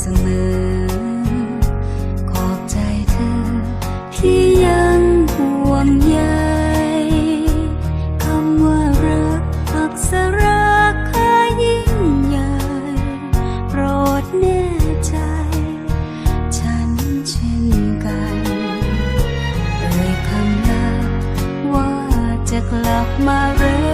เสมอ ขอบใจเธอ ที่ยังห่วงใยคำว่ารักอักษราค่ายิ่งใหญ่โปรดแน่ใจ ฉันเช่นกันเอ่ยคำลาว่าจะกลับมาเร็